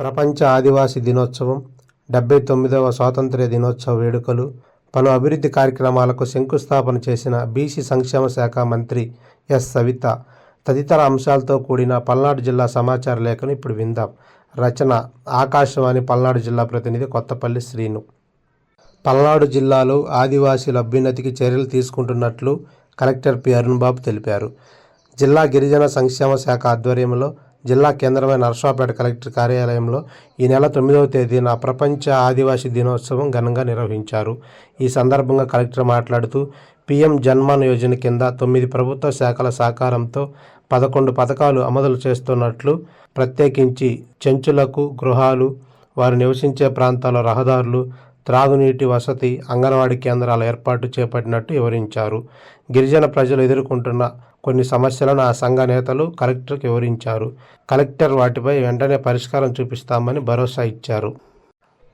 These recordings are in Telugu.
ప్రపంచ ఆదివాసీ దినోత్సవం డెబ్బై తొమ్మిదవ స్వాతంత్ర్య దినోత్సవ వేడుకలు పలు అభివృద్ధి కార్యక్రమాలకు శంకుస్థాపన చేసిన బీసీ సంక్షేమ శాఖ మంత్రి ఎస్. సవిత. తదితర అంశాలతో కూడిన పల్నాడు జిల్లా సమాచార లేఖను ఇప్పుడు విందాం. రచన ఆకాశవాణి పల్నాడు జిల్లా ప్రతినిధి కొత్తపల్లి శ్రీను. పల్నాడు జిల్లాలో ఆదివాసీల అభ్యున్నతికి చర్యలు తీసుకుంటున్నట్లు కలెక్టర్ పి. అరుణ్బాబు తెలిపారు. జిల్లా గిరిజన సంక్షేమ శాఖ ఆధ్వర్యంలో జిల్లా కేంద్రమైన నర్సాపేట కలెక్టర్ కార్యాలయంలో ఈ నెల తొమ్మిదవ తేదీన ప్రపంచ ఆదివాసీ దినోత్సవం ఘనంగా నిర్వహించారు. ఈ సందర్భంగా కలెక్టర్ మాట్లాడుతూ పీఎం జన్మన్ యోజన కింద తొమ్మిది ప్రభుత్వ శాఖల సహకారంతో పదకొండు పథకాలు అమలు చేస్తున్నట్లు ప్రత్యేకించి చెంచులకు గృహాలు వారు నివసించే ప్రాంతాల రహదారులు త్రాగునీటి వసతి అంగన్వాడీ కేంద్రాల ఏర్పాటు చేపట్టినట్టు వివరించారు. గిరిజన ప్రజలు ఎదుర్కొంటున్న కొన్ని సమస్యలను ఆ సంఘ నేతలు కలెక్టర్కి వివరించారు. కలెక్టర్ వాటిపై వెంటనే పరిష్కారం చూపిస్తామని భరోసా ఇచ్చారు.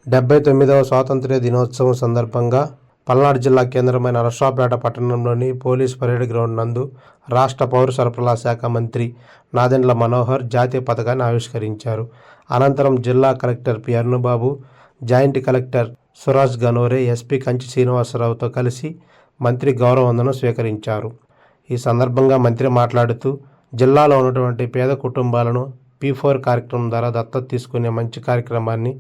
డెబ్బై తొమ్మిదవ స్వాతంత్ర్య దినోత్సవం సందర్భంగా పల్నాడు జిల్లా కేంద్రమైన నరసాపేట పట్టణంలోని పోలీస్ పరేడ్ గ్రౌండ్ నందు రాష్ట్ర పౌర సరఫరాల శాఖ మంత్రి నాదెండ్ల మనోహర్ జాతీయ పథకాన్ని ఆవిష్కరించారు. అనంతరం జిల్లా collector P Arunababu joint collector Suraj Ganore SP Kanchi శ్రీనివాసరావుతో కలిసి మంత్రి గౌరవందనం స్వీకరించారు. ఈ సందర్భంగా మంత్రి మాట్లాడుతూ జిల్లాలో ఉన్నటువంటి పేద కుటుంబాలను పీ ఫోర్ కార్యక్రమం ద్వారా దత్తత తీసుకునే మంచి కార్యక్రమాన్ని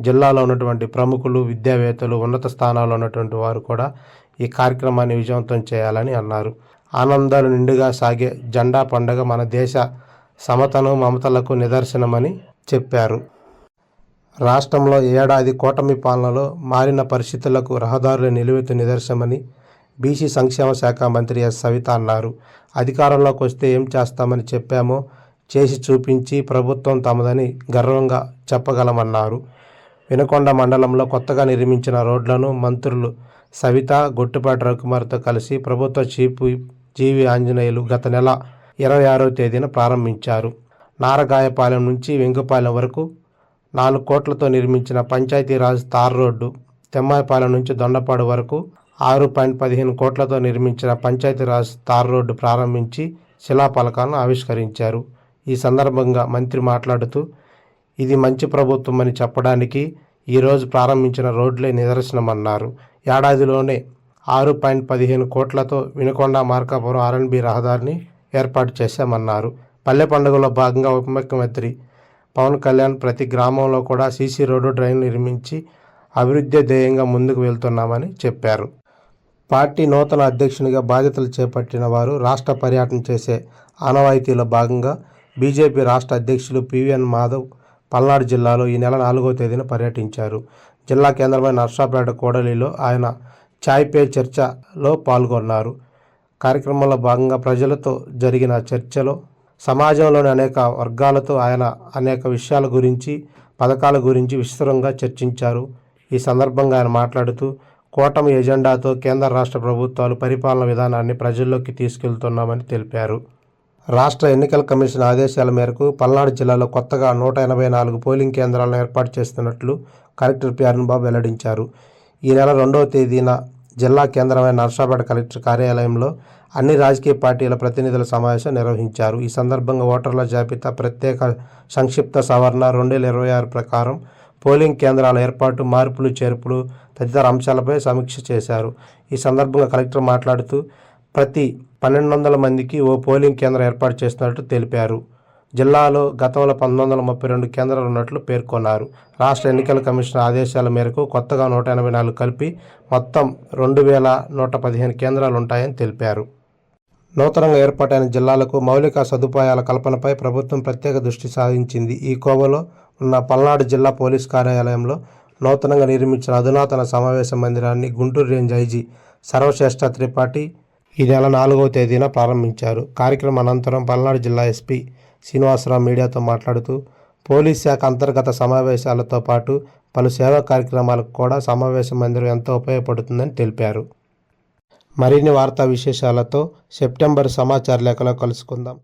జిల్లాలో ఉన్నటువంటి ప్రముఖులు విద్యావేత్తలు ఉన్నత స్థానాల్లో ఉన్నటువంటి వారు కూడా ఈ కార్యక్రమాన్ని విజయవంతం చేయాలని అన్నారు. ఆనందాలు నిండుగా సాగే జెండా పండగ మన దేశ సమతను మమతలకు నిదర్శనమని చెప్పారు. రాష్ట్రంలో ఏడాది కూటమి పాలనలో మారిన పరిస్థితులకు రహదారుల నిలువెత్తు నిదర్శనమని బీసీ సంక్షేమ శాఖ మంత్రి ఎస్. సవిత అన్నారు. అధికారంలోకి వస్తే ఏం చేస్తామని చెప్పామో చేసి చూపించి ప్రభుత్వం తమదని గర్వంగా చెప్పగలమన్నారు. వినకొండ మండలంలో కొత్తగా నిర్మించిన రోడ్లను మంత్రులు సవిత గొట్టుపాటి రవికుమార్తో కలిసి ప్రభుత్వ చీఫ్ జీవి ఆంజనేయులు గత నెల ఇరవై ఆరవ తేదీన ప్రారంభించారు. నారగాయపాలెం నుంచి వెంకపాలెం వరకు నాలుగు కోట్లతో నిర్మించిన పంచాయతీరాజ్ తార్ రోడ్డు తెమ్మాయిపాలెం నుంచి దొండపాడు వరకు ఆరు పాయింట్ పదిహేను కోట్లతో నిర్మించిన పంచాయతీరాజ్ తార్ రోడ్డు ప్రారంభించి శిలాఫలకాలను ఆవిష్కరించారు. ఈ సందర్భంగా మంత్రి మాట్లాడుతూ ఇది మంచి ప్రభుత్వం అని చెప్పడానికి ఈరోజు ప్రారంభించిన రోడ్లే నిదర్శనమన్నారు. ఏడాదిలోనే ఆరు పాయింట్ పదిహేను కోట్లతో వినుకొండ మార్కాపురం ఆర్ఎన్బి రహదారిని ఏర్పాటు చేశామన్నారు. పల్లె పండుగలో భాగంగా ఉప ముఖ్యమంత్రి పవన్ కళ్యాణ్ ప్రతి గ్రామంలో కూడా సీసీ రోడ్డు డ్రైన్ నిర్మించి అభివృద్ధి ధ్యేయంగా ముందుకు వెళ్తున్నామని చెప్పారు. పార్టీ నూతన అధ్యక్షునిగా బాధ్యతలు చేపట్టిన వారు రాష్ట్ర పర్యటన చేసే ఆనవాయితీలో భాగంగా బీజేపీ రాష్ట్ర అధ్యక్షులు పివిఎన్ మాధవ్ పల్నాడు జిల్లాలో ఈ నెల నాలుగో తేదీన పర్యటించారు. జిల్లా కేంద్రమైన నర్సాపేట కోడలిలో ఆయన ఛాయ్ పే చర్చలో పాల్గొన్నారు. కార్యక్రమంలో భాగంగా ప్రజలతో జరిగిన చర్చలో సమాజంలోని అనేక వర్గాలతో ఆయన అనేక విషయాల గురించి పథకాల గురించి విస్తృతంగా చర్చించారు. ఈ సందర్భంగా ఆయన మాట్లాడుతూ కూటమి ఎజెండాతో కేంద్ర రాష్ట్ర ప్రభుత్వాలు పరిపాలన విధానాన్ని ప్రజల్లోకి తీసుకెళ్తున్నామని తెలిపారు. రాష్ట్ర ఎన్నికల కమిషన్ ఆదేశాల మేరకు పల్నాడు జిల్లాలో కొత్తగా నూట ఎనభై నాలుగు పోలింగ్ కేంద్రాలను ఏర్పాటు చేస్తున్నట్లు కలెక్టర్ పి వెల్లడించారు. ఈ నెల రెండవ తేదీన జిల్లా కేంద్రమైన నర్సాపేట కలెక్టర్ కార్యాలయంలో అన్ని రాజకీయ పార్టీల ప్రతినిధుల సమావేశం నిర్వహించారు. ఈ సందర్భంగా ఓటర్ల జాబితా ప్రత్యేక సంక్షిప్త సవరణ రెండు వేల ఇరవై ఆరు ప్రకారం పోలింగ్ కేంద్రాల ఏర్పాటు మార్పులు చేర్పులు తదితర అంశాలపై సమీక్ష చేశారు. ఈ సందర్భంగా కలెక్టర్ మాట్లాడుతూ ప్రతి పన్నెండు వందల మందికి ఓ పోలింగ్ కేంద్రం ఏర్పాటు చేస్తున్నట్టు తెలిపారు. జిల్లాలో గతంలో పంతొమ్మిది వందల ముప్పై రెండు కేంద్రాలు ఉన్నట్లు పేర్కొన్నారు. రాష్ట్ర ఎన్నికల కమిషన్ ఆదేశాల మేరకు కొత్తగా నూట ఎనభై నాలుగు కలిపి మొత్తం రెండు వేల నూట పదిహేను కేంద్రాలు ఉంటాయని తెలిపారు. నూతనంగా ఏర్పాటైన జిల్లాలకు మౌలిక సదుపాయాల కల్పనపై ప్రభుత్వం ప్రత్యేక దృష్టి సాధించింది ఈ కోవలో ఉన్న పల్నాడు జిల్లా పోలీస్ కార్యాలయంలో నూతనంగా నిర్మించిన అధునాతన సమావేశ మందిరాన్ని గుంటూరు రేంజ్ ఐజీ సర్వశ్రేష్ఠ త్రిపాఠి ఈ నెల నాలుగవ తేదీన ప్రారంభించారు. కార్యక్రమం అనంతరం పల్నాడు జిల్లా ఎస్పీ శ్రీనివాసరావు మీడియాతో మాట్లాడుతూ పోలీస్ శాఖ అంతర్గత సమావేశాలతో పాటు పలు సేవా కార్యక్రమాలకు కూడా సమావేశ మందిరం ఎంతో ఉపయోగపడుతుందని తెలిపారు. మరిన్ని వార్తా విశేషాలతో సెప్టెంబర్ సమాచార లేఖలో కలుసుకుందాం.